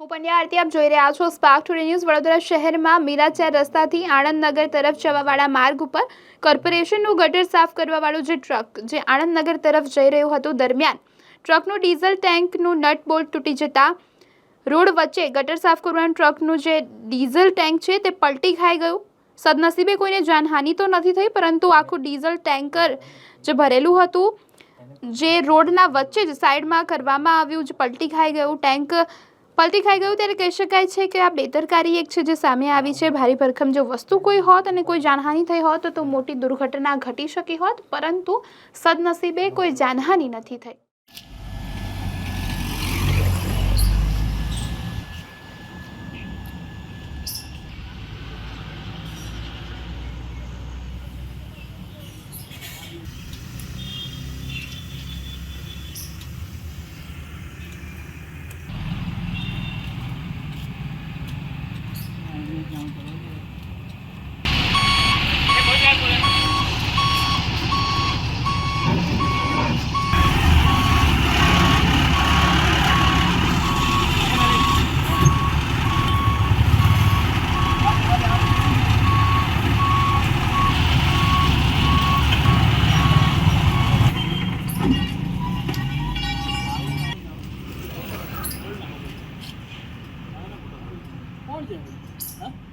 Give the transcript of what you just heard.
હું પંડ્યા આપ જોઈ રહ્યા છો સ્પાર્ક ટુડે ન્યૂઝ વડોદરા શહેરમાં મીરાચાર રસ્તાથી આણંદનગર તરફ જવાવાળા માર્ગ ઉપર કોર્પોરેશનનું ગટર સાફ કરવાવાળું જે ટ્રક જે આણંદનગર તરફ જઈ રહ્યું હતું દરમિયાન, ટ્રકનું ડીઝલ ટેન્કનું નટ બોલ્ટ તૂટી જતા રોડ વચ્ચે ગટર સાફ કરવાનું ટ્રકનું જે ડીઝલ ટેન્ક છે તે પલટી ખાઈ ગયું. સદનસીબે કોઈને જાનહાનિ તો નથી થઈ, પરંતુ આખું ડીઝલ ટેન્કર જે ભરેલું હતું, જે રોડના વચ્ચે જ સાઈડમાં કરવામાં આવ્યું, જે પલટી ખાઈ ગયું, ટેન્ક પલટી ખાઈ ગયું ત્યારે કહી શકાય છે કે આ બેદરકારી એક છે જે સામે આવી છે. ભારે ભરખમ જો વસ્તુ કોઈ હોત અને કોઈ જાનહાનિ થઈ હોત તો મોટી દુર્ઘટના ઘટી શકી હોત, પરંતુ સદનસીબે કોઈ જાનહાનિ નથી થઈ. down below. કોણ છે હા